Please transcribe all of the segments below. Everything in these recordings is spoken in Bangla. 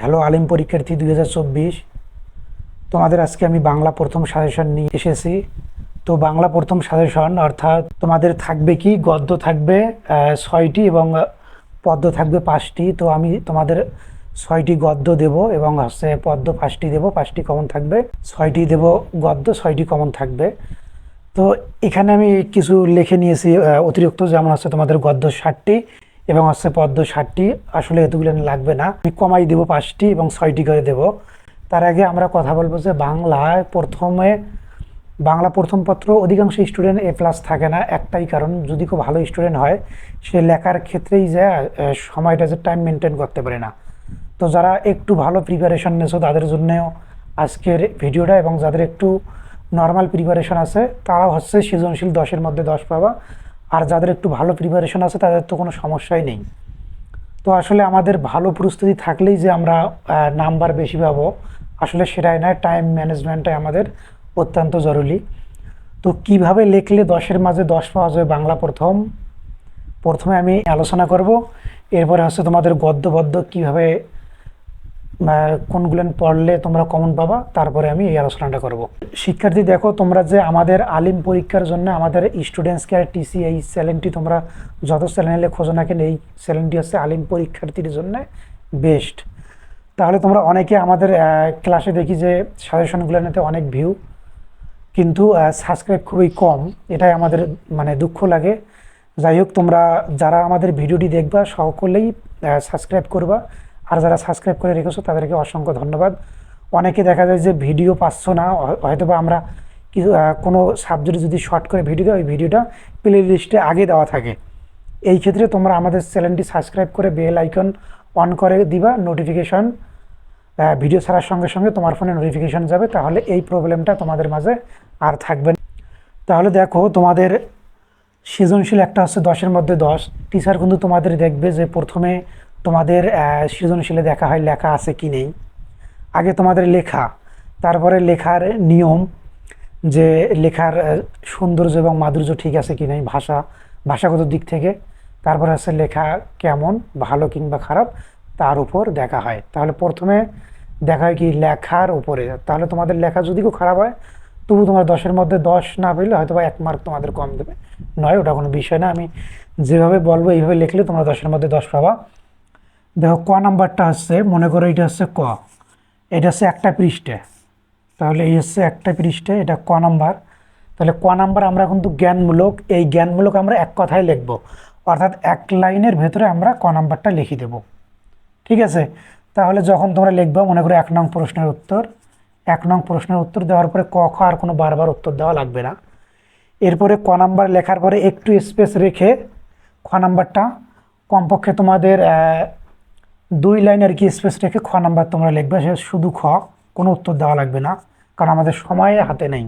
হ্যালো আলিম পরীক্ষার্থী দুই হাজার চব্বিশ। তোমাদের আজকে আমি বাংলা প্রথম সাজেশন নিয়ে এসেছি। তো বাংলা প্রথম সাজেশন, অর্থাৎ তোমাদের থাকবে কি? গদ্য থাকবে ছয়টি এবং পদ্য থাকবে পাঁচটি। তো আমি তোমাদের ছয়টি গদ্য দেব এবং হচ্ছে পদ্য পাঁচটি দেব। পাঁচটি কমন থাকবে, ছয়টি দেব গদ্য, ছয়টি কমন থাকবে। তো এখানে আমি কিছু লিখে নিয়েছি অতিরিক্ত, যেমন হচ্ছে তোমাদের গদ্য ষাটটি। এবং হচ্ছে পদ্ম ষাটটি, আসলে এতগুলো লাগবে না। আমি কমাই দেবো পাঁচটি এবং ছয়টি করে দেব। তার আগে আমরা কথা বলব যে বাংলায় প্রথমে, বাংলা প্রথম পত্র অধিকাংশ স্টুডেন্ট এ প্লাস থাকে না। একটাই কারণ, যদি খুব ভালো স্টুডেন্ট হয়, সে লেখার ক্ষেত্রেই যে সময়টা যে টাইম মেনটেন করতে পারে না। তো যারা একটু ভালো প্রিপারেশন নিয়েছো, তাদের জন্যেও আজকের ভিডিওটা এবং যাদের একটু নর্মাল প্রিপারেশন আছে তারা হচ্ছে সৃজনশীল দশের মধ্যে দশ পাবা। আর যাদের একটু ভালো প্রিপারেশন আছে, তাদের তো কোনো সমস্যাই নেই। তো আসলে আমাদের ভালো প্রস্তুতি থাকলেই যে আমরা নাম্বার বেশি পাবো, আসলে সেটাই নয় টাইম ম্যানেজমেন্টটাই আমাদের অত্যন্ত জরুরি। তো কীভাবে লিখলে দশের মাঝে দশ পাওয়া যাবে বাংলা প্রথম? প্রথমে আমি আলোচনা করব, এরপরে হচ্ছে তোমাদের গদ্য পদ্য কীভাবে কোনগুলো পড়লে তোমরা কমন পাবা, তারপরে আমি এই আলোচনাটা করব। শিক্ষার্থী, দেখো, তোমরা যে আমাদের আলিম পরীক্ষার জন্য আমাদের স্টুডেন্টস কেয়ার টিসি এই চ্যানেলটি তোমরা যত চ্যানেলে খোঁজো না কেন, এই চ্যানেলটি হচ্ছে আলিম পরীক্ষার্থীর জন্য বেস্ট তাহলে তোমরা অনেকে আমাদের ক্লাসে দেখি যে সাজেশনগুলো নিতে অনেক ভিউ কিন্তু সাবস্ক্রাইব খুবই কম, এটাই আমাদের মানে দুঃখ লাগে। যাই হোক, তোমরা যারা আমাদের ভিডিওটি দেখবা, সকলেই সাবস্ক্রাইব করবা। আর যারা সাবস্ক্রাইব করে রেখেছো, তাদেরকে অসংখ্য ধন্যবাদ। অনেকে দেখা যায় যে ভিডিও পাচ্ছ না হয়- হয়তোবা আমরা কিছু কোনো সাবজেক্টে যদি শর্ট করে ভিডিও দেয় ওই ভিডিওটা প্লে লিস্টে আগে দেওয়া থাকে। এই ক্ষেত্রে তোমরা আমাদের চ্যানেলটি সাবস্ক্রাইব করে বেল আইকন অন করে দিবা নোটিফিকেশন ভিডিও ছাড়ার সঙ্গে সঙ্গে তোমার ফোনে নোটিফিকেশন যাবে, তাহলে এই প্রবলেমটা তোমাদের মাঝে আর থাকবে না। তাহলে দেখো, তোমাদের সৃজনশীল একটা হচ্ছে দশের মধ্যে দশ। টিচার কিন্তু তোমাদের দেখবে যে প্রথমে তোমাদের সৃজনশীলে দেখা হয় লেখা আছে কি নেই। আগে তোমাদের লেখা, তারপরে লেখার নিয়ম যে লেখার সৌন্দর্য এবং মাধুর্য ঠিক আছে কি নেই ভাষা, ভাষাগত দিক থেকে। তারপরে হচ্ছে লেখা কেমন, ভালো কিংবা খারাপ, তার উপর দেখা হয়। তাহলে প্রথমে দেখা হয় কি লেখার উপরে। তাহলে তোমাদের লেখা যদি খুব খারাপ হয়, তবু তোমার দশের মধ্যে দশ না পেলে হয়তো বা এক মার্ক তোমাদের কম দেবে। নয়, ওটা কোনো বিষয় না। আমি যেভাবে বলব, এইভাবে লিখলে তোমরা দশের মধ্যে দশ পাবা। দেখো, ক নাম্বারটা হচ্ছে মনে করো এটা হচ্ছে ক। এটা হচ্ছে একটা পৃষ্ঠে। তাহলে এই হচ্ছে একটা পৃষ্ঠে, এটা ক নাম্বার। তাহলে ক নাম্বার আমরা কিন্তু জ্ঞানমূলক, এই জ্ঞানমূলক আমরা এক কথায় লিখব। অর্থাৎ এক লাইনের ভেতরে আমরা ক নাম্বারটা লিখে দেব। ঠিক আছে? তাহলে যখন তোমরা লিখবে, মনে করো এক নং প্রশ্নের উত্তর। এক নং প্রশ্নের উত্তর দেওয়ার পরে ক, খ আর কোনো বারবার উত্তর দেওয়া লাগবে না। এরপরে ক নাম্বার লেখার পরে একটু স্পেস রেখে খ নাম্বারটা কমপক্ষে তোমাদের দুই লাইন আর কি স্পেস রেখে খ নাম্বার তোমরা লিখবে? সে শুধু খ, কোনো উত্তর দেওয়া লাগবে না, কারণ আমাদের সময় হাতে নেই।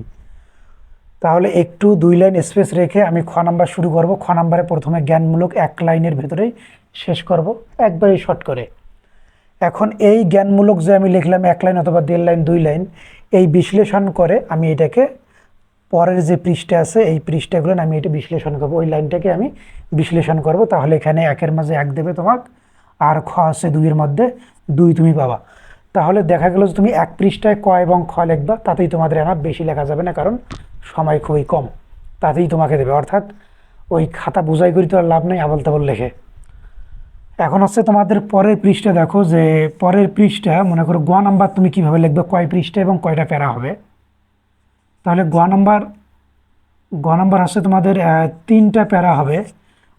তাহলে একটু দুই লাইন স্পেস রেখে আমি খ নাম্বার শুরু করব। খ নাম্বারে প্রথমে জ্ঞানমূলক এক লাইনের ভেতরেই শেষ করব একবারেই শর্ট করে। এখন এই জ্ঞানমূলক যে আমি লিখলাম এক লাইন অথবা দেড় লাইন, দুই লাইন, এই বিশ্লেষণ করে আমি এটাকে পরের যে পৃষ্ঠা আছে, এই পৃষ্ঠাগুলো আমি এটা বিশ্লেষণ করব। ওই লাইনটাকে আমি বিশ্লেষণ করব। তাহলে এখানে একের মাঝে এক দেবে তোমাক। আর খ আছে দুইয়ের মধ্যে, দুই তুমি পাবা। তাহলে দেখা গেল যে তুমি এক পৃষ্ঠায় ক এবং খ লিখবা, তাতেই তোমাদের এনাফ বেশি লেখা যাবে না, কারণ সময় খুবই কম। তাতেই তোমাকে দেবে, অর্থাৎ ওই খাতা বোঝাই করি তো আর লাভ নেই আবল তাবল লেখে। এখন হচ্ছে তোমাদের পরের পৃষ্ঠা দেখো যে, পরের পৃষ্ঠা, মনে করো গ নাম্বার তুমি কীভাবে লিখবে, কয় পৃষ্ঠা এবং কয়টা প্যারা হবে? তাহলে গ নাম্বার গ নাম্বার হচ্ছে তোমাদের তিনটা প্যারা হবে।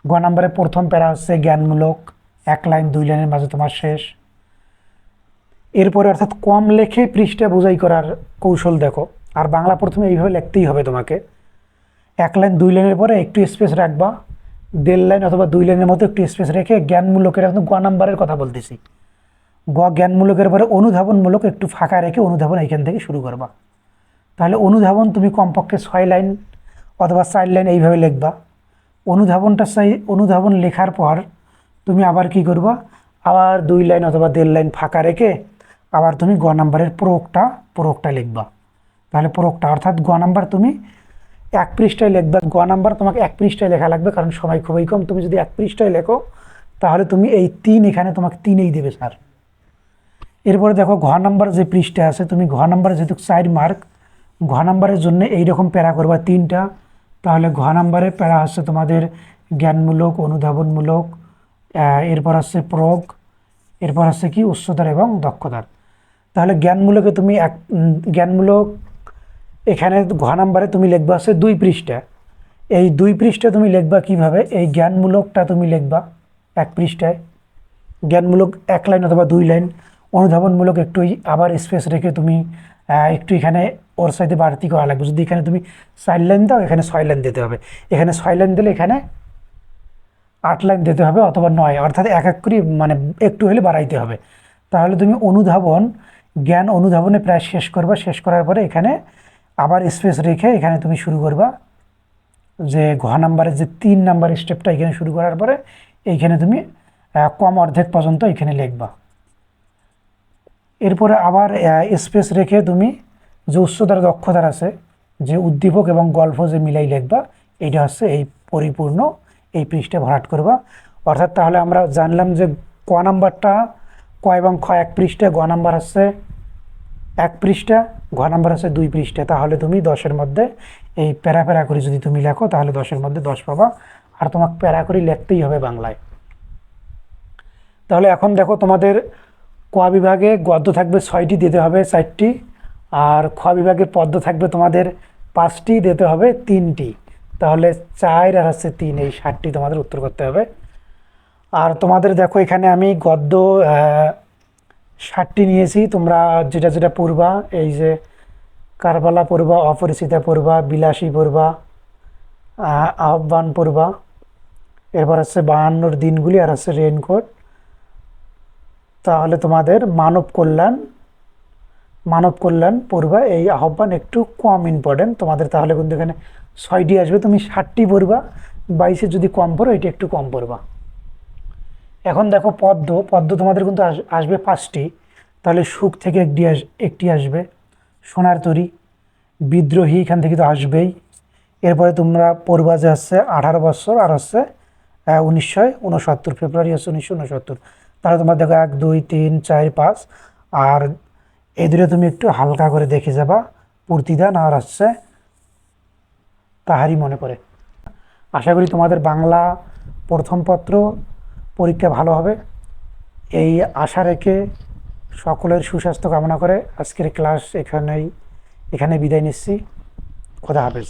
গ নাম্বারে প্রথম প্যারা হচ্ছে জ্ঞানমূলক এক লাইন, দুই লাইনের মাঝে তোমার শেষ। এরপরে অর্থাৎ কম লেখে পৃষ্ঠা বোঝাই করার কৌশল দেখো। আর বাংলা প্রথমে এইভাবে লিখতেই হবে তোমাকে। এক লাইন, দুই লাইনের পরে একটু স্পেস রাখবা। দেড় লাইন অথবা দুই লাইনের মতো একটু স্পেস রেখে জ্ঞানমূলকের এখন গ নাম্বারের কথা বলতেছি। গ জ্ঞানমূলকের পরে অনুধাবনমূলক একটু ফাঁকা রেখে অনুধাবন এইখান থেকে শুরু করবা। তাহলে অনুধাবন তুমি কমপক্ষে ছয় লাইন অথবা চার লাইন এইভাবে লিখবা। অনুধাবনটা চাই, অনুধাবন লেখার পর তুমি আবার কি করবা? আবার দুই লাইন অথবা দেড় লাইন ফাঁকা রেখে আবার তুমি গ নাম্বারের প্রয়োগটা প্রয়োগটা লিখবা। তাহলে প্রয়োগটা অর্থাৎ গ নাম্বার তুমি এক পৃষ্ঠায় লিখবা। গ নাম্বার তোমাকে এক পৃষ্ঠায় লেখা লাগবে, কারণ সময় খুবই কম। তুমি যদি এক পৃষ্ঠায় লেখো, তাহলে তুমি এই তিন এখানে তোমাকে তিনেই দেবে, স্যার। এরপরে দেখো, ঘ নাম্বার যে পৃষ্ঠা আছে, তুমি ঘ নাম্বার যেহেতু চার মার্ক, ঘ নাম্বারের জন্য এইরকম প্যারা করবা তিনটা। তাহলে ঘ নাম্বারে প্যারা হচ্ছে তোমাদের জ্ঞানমূলক, অনুধাবনমূলক এরপর আছে প্রয়োগ, এরপর আছে কি উচ্চতার এবং দক্ষতার। তাহলে জ্ঞানমূলকে তুমি এক জ্ঞানমূলক এখানে ঘ নাম্বারে তুমি লিখবা আছে দুই পৃষ্ঠা। এই দুই পৃষ্ঠা তুমি লিখবা কীভাবে? এই জ্ঞানমূলকটা তুমি লিখবা এক পৃষ্ঠায়। জ্ঞানমূলক এক লাইন অথবা দুই লাইন। অনুধাবনমূলক একটু আবার স্পেস রেখে তুমি একটু এখানে ওর সাইডে বাড়তি করা লাগবে। যদি এখানে তুমি চার লাইন দাও, এখানে ছয় লাইন দিতে হবে। এখানে ছয় লাইন দিলে এখানে আট লাইন দিতে হবে অথবা নয়, অর্থাৎ এক এক করে মানে একটু হলে বাড়াইতে হবে। তাহলে তুমি অনুধাবন, জ্ঞান অনুধাবনে প্রায় শেষ করবা। শেষ করার পরে এখানে আবার স্পেস রেখে এখানে তুমি শুরু করবা। যে ঘ নাম্বারের যে তিন নাম্বার স্টেপটা এখানে শুরু করার পরে এইখানে তুমি কম অর্ধেক পর্যন্ত এখানে লিখবা। এরপরে আবার স্পেস রেখে তুমি যে উচ্চতার দক্ষতার আছে, যে উদ্দীপক এবং গল্প যে মিলাই লিখবা এটা হচ্ছে এই পরিপূর্ণ এই পৃষ্ঠে ভরাট করবা। অর্থাৎ তাহলে আমরা জানলাম যে ক নাম্বারটা, ক এবং খ এক পৃষ্ঠে, গ নাম্বার হচ্ছে এক পৃষ্ঠা, ঘ নাম্বার আছে দুই পৃষ্ঠা। তাহলে তুমি দশের মধ্যে এই প্যারা প্যারা করে যদি তুমি লেখো, তাহলে দশের মধ্যে দশ পাবা। আর তোমাকে প্যারা করে লিখতেই হবে বাংলায়। তাহলে এখন দেখো তোমাদের ক বিভাগে গদ্য থাকবে ছয়টি, দিতে হবে চারটি। আর খ বিভাগে পদ্য থাকবে তোমাদের পাঁচটি, দিতে হবে তিনটি। তাহলে চার আর হচ্ছে তিন, এই ষাটটি তোমাদের উত্তর করতে হবে। আর তোমাদের দেখো, এখানে আমি গদ্য ষাটটি নিয়েছি। তোমরা যেটা যেটা পড়বা, এই যে কারবালা পড়বা, অপরিচিতা পড়বা, বিলাসী পড়বা আহ্বান পড়বা। এরপর হচ্ছে বাহান্নর দিনগুলি আর হচ্ছে রেনকোট তাহলে তোমাদের মানব কল্যাণ মানব কল্যাণ পড়বা, এই আহ্বান একটু কম ইম্পর্টেন্ট তোমাদের তাহলে কিন্তু এখানে ছয়টি আসবে, তুমি ষাটটি পড়বা, বাইশে যদি কম পড়ো, এটা একটু কম পড়বা। এখন দেখো পদ্ম পদ্ম তোমাদের কিন্তু আস- আসবে পাঁচটি। তাহলে সুখ থেকে একটি আস, একটি আসবে, সোনার তরী, বিদ্রোহী এখান থেকে তো আসবেই। এরপরে তোমরা পড়বা যে হচ্ছে আঠারো বছর, আর হচ্ছে উনিশশো উনসত্তর ফেব্রুয়ারি হচ্ছে উনিশশো উনসত্তর তাহলে তোমরা দেখো এক, দুই, তিন, চার, পাঁচ, আর এই তুমি একটু হালকা করে দেখে যাবা। প্রতিদান আর হচ্ছে তাহারই মনে করে আশা করি তোমাদের বাংলা প্রথম পত্র পরীক্ষা ভালো হবে। এই আশা রেখে সকলের সুস্বাস্থ্য কামনা করে আজকের ক্লাস এখানেই এখানে বিদায় নিচ্ছি। খোদা হাফেজ।